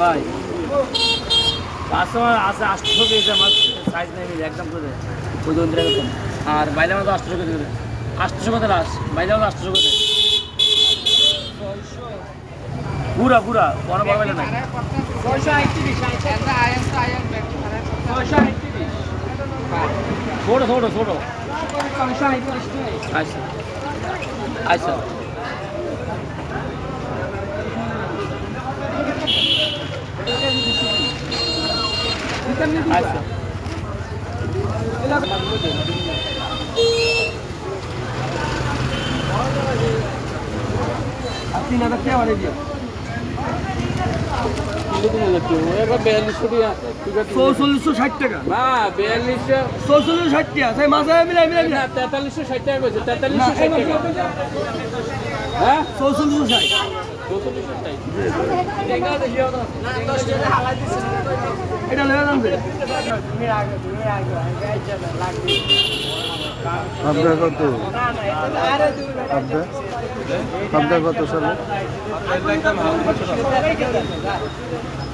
ভাই কাস্টমার আছে আটশো দিয়েছে আমার সাইজ নেই একদম করে ওই থেকে একদম আর বাইরে আমাদের আটশো করে দেবে আটশো কথা লাস বাইরে আমাদের আটশো করে পুরা পুরা কোনো পাবে না ছোটো ছোটো ছোটো আচ্ছা। আচ্ছা। আচ্ছা। তিন হাজার টাকা বাড়িয়ে দিও। চৌচল্লিশশো ষাট টাকা। না বিয়াল্লিশশো। চৌচল্লিশশো ষাট টাকা। সেই মাঝে মিলাই তেতাল্লিশশো ষাট টাকা করেছে তেতাল্লিশশো ষাট টাকা। হ্যাঁ? চৌচল্লিশশো ষাট। চৌচল্লিশশো ষাট। এটা লেগে যাবে আপনার কত? আপনার আপনার কত সালে?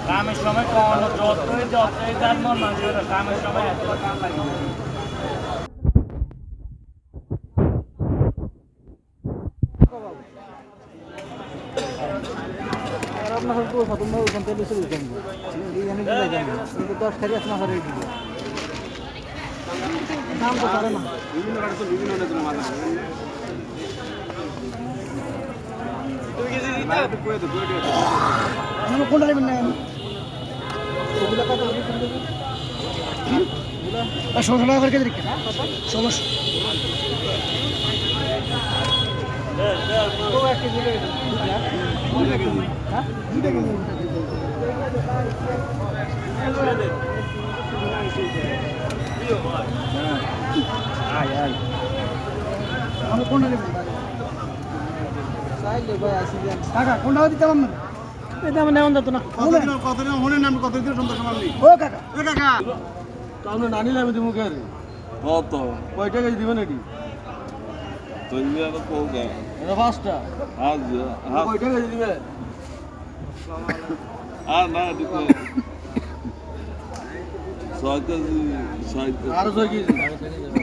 কাম লাগে দশ খারি আছে মাথা রেডি দাম তো পারে না। আমি কোনটা নেবেন না ষোলোশো টাকা করে কেজি ষোলোশো আমি কোনটা দিবেন এটি আর কোগা এটা পাঁচটা আজ। কয় টাকা দিবে? আর না ছয় কেজি ছয় আরও ছয় কেজি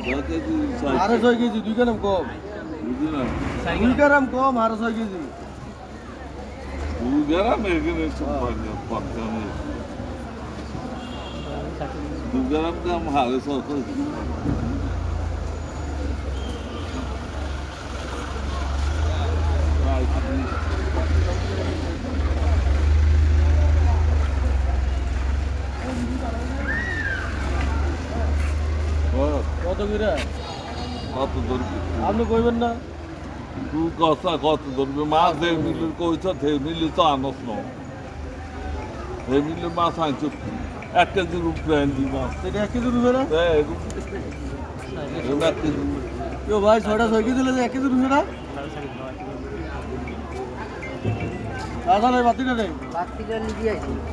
ছয় কেজি ছয় আরও ছয় কেজি দুই গ্রাম কম বুঝি না দুই গ্রাম কম আরও ছয় কেজি দু গ্রাম এখানে পটকানে দু গ্রাম দাম হারে ছয় কত করে কত ধরবি? আপনি কইবেন না। কত ধরবি? মাছ দেড় মিলির কইছ তে মিলি তো আনস ন। তে মিলি মাছ আনছ এক কেজির উপরে আনবি মাছ এটা এক না? কেজি কেউ ভাই ছয় কেজি এক না? দাদা নাই বাতিটা নেই।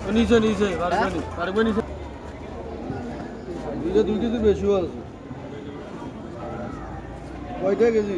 ও নিচে নিচে পারবে পারবে নিচে। দুই কেজি বেশিও আছে। কয়টা কেজি?